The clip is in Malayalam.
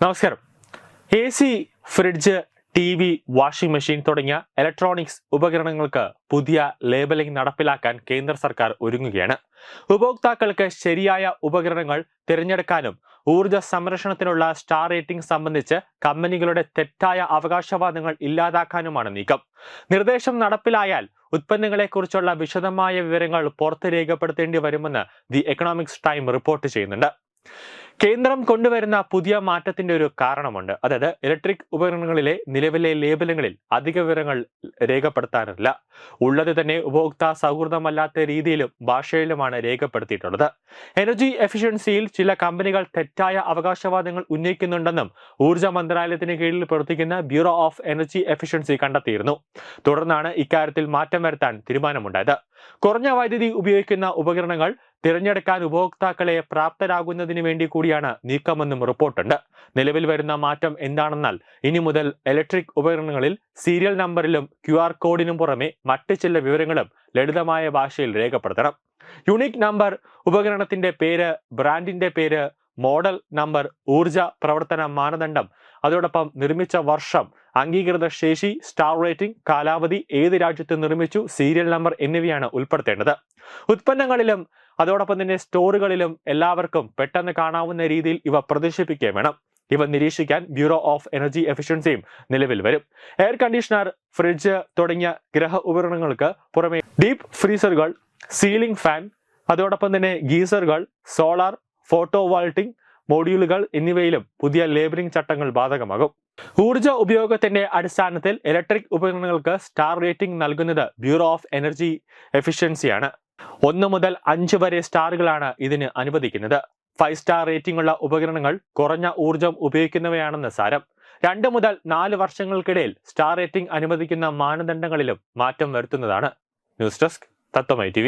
നമസ്കാരം. A C fridge T V washing machine തുടങ്ങിയ ഇലക്ട്രോണിക്സ് ഉപകരണങ്ങൾക്ക് പുതിയ ലേബലിംഗ് നടപ്പിലാക്കാൻ കേന്ദ്ര സർക്കാർ ഒരുങ്ങുകയാണ്. ഉപഭോക്താക്കൾക്ക് ശരിയായ ഉപകരണങ്ങൾ തിരഞ്ഞെടുക്കാനും ഊർജ സംരക്ഷണത്തിനുള്ള സ്റ്റാർ റേറ്റിംഗ് സംബന്ധിച്ച് കമ്പനികളുടെ തെറ്റായ അവകാശവാദങ്ങൾ ഇല്ലാതാക്കാനുമാണ് നീക്കം. നിർദ്ദേശം നടപ്പിലായാൽ ഉത്പന്നങ്ങളെക്കുറിച്ചുള്ള വിശദമായ വിവരങ്ങൾ പുറത്ത് രേഖപ്പെടുത്തേണ്ടി വരുമെന്ന് ദി എക്കണോമിക്സ് ടൈം റിപ്പോർട്ട് ചെയ്യുന്നുണ്ട്. കേന്ദ്രം കൊണ്ടുവരുന്ന പുതിയ മാറ്റത്തിന്റെ ഒരു കാരണമുണ്ട്. അതായത് ഇലക്ട്രിക് ഉപകരണങ്ങളിലെ നിലവിലെ ലേബലുകളിൽ അധിക വിവരങ്ങൾ രേഖപ്പെടുത്താനില്ല. ഉള്ളത് തന്നെ ഉപഭോക്താ സൗഹൃദമല്ലാത്ത രീതിയിലും ഭാഷയിലുമാണ് രേഖപ്പെടുത്തിയിട്ടുള്ളത്. എനർജി എഫിഷ്യൻസിയിൽ ചില കമ്പനികൾ തെറ്റായ അവകാശവാദങ്ങൾ ഉന്നയിക്കുന്നുണ്ടെന്നും ഊർജ മന്ത്രാലയത്തിന് കീഴിൽ പ്രവർത്തിക്കുന്ന ബ്യൂറോ ഓഫ് എനർജി എഫിഷ്യൻസി കണ്ടെത്തിയിരുന്നു. തുടർന്നാണ് ഇക്കാര്യത്തിൽ മാറ്റം വരുത്താൻ തീരുമാനമുണ്ടായത്. കുറഞ്ഞ വൈദ്യുതി ഉപയോഗിക്കുന്ന ഉപകരണങ്ങൾ തിരഞ്ഞെടുക്കാൻ ഉപഭോക്താക്കളെ പ്രാപ്തരാകുന്നതിന് വേണ്ടി കൂടിയാണ് നീക്കമെന്നും റിപ്പോർട്ടുണ്ട്. നിലവിൽ വരുന്ന മാറ്റം എന്താണെന്നാൽ ഇനി മുതൽ ഇലക്ട്രിക് ഉപകരണങ്ങളിൽ സീരിയൽ നമ്പറിലും ക്യു കോഡിനും പുറമെ മറ്റ് ചില വിവരങ്ങളും ലളിതമായ ഭാഷയിൽ രേഖപ്പെടുത്തണം. യുണീക് നമ്പർ ഉപകരണത്തിന്റെ പേര് ബ്രാൻഡിന്റെ പേര് മോഡൽ നമ്പർ ഊർജ പ്രവർത്തന മാനദണ്ഡം. അതോടൊപ്പം നിർമ്മിച്ച വർഷം അംഗീകൃത ശേഷി സ്റ്റാർ റേറ്റിംഗ് കാലാവധി ഏത് രാജ്യത്ത് നിർമ്മിച്ചു സീരിയൽ നമ്പർ എന്നിവയാണ് ഉൾപ്പെടുത്തേണ്ടത്. ഉത്പന്നങ്ങളിലും അതോടൊപ്പം തന്നെ സ്റ്റോറുകളിലും എല്ലാവർക്കും പെട്ടെന്ന് കാണാവുന്ന രീതിയിൽ ഇവ പ്രദർശിപ്പിക്കുകയും വേണം. ഇവ നിരീക്ഷിക്കാൻ ബ്യൂറോ ഓഫ് എനർജി എഫിഷ്യൻസിയും നിലവിൽ വരും. എയർ കണ്ടീഷണർ ഫ്രിഡ്ജ് തുടങ്ങിയ ഗ്രഹ ഉപകരണങ്ങൾക്ക് പുറമെ ഡീപ് ഫ്രീസറുകൾ സീലിംഗ് ഫാൻ അതോടൊപ്പം തന്നെ ഗീസറുകൾ സോളാർ ഫോട്ടോ വാൾട്ടിംഗ് മോഡ്യൂളുകൾ എന്നിവയിലും പുതിയ ലേബലിംഗ് ചട്ടങ്ങൾ ബാധകമാകും. ഊർജ ഉപയോഗത്തിന്റെ അടിസ്ഥാനത്തിൽ ഇലക്ട്രിക് ഉപകരണങ്ങൾക്ക് സ്റ്റാർ റേറ്റിംഗ് നൽകുന്നത് ബ്യൂറോ ഓഫ് എനർജി എഫിഷ്യൻസിയാണ്. ഒന്ന് മുതൽ അഞ്ച് വരെ സ്റ്റാറുകളാണ് ഇതിന് അനുവദിക്കുന്നത്. ഫൈവ് സ്റ്റാർ റേറ്റിംഗ് ഉള്ള ഉപകരണങ്ങൾ കുറഞ്ഞ ഊർജം ഉപയോഗിക്കുന്നവയാണെന്ന് സാരം. രണ്ട് മുതൽ നാല് വർഷങ്ങൾക്കിടയിൽ സ്റ്റാർ റേറ്റിംഗ് അനുവദിക്കുന്ന മാനദണ്ഡങ്ങളിലും മാറ്റം വരുത്തുന്നതാണ്. News desk Tattvamayi T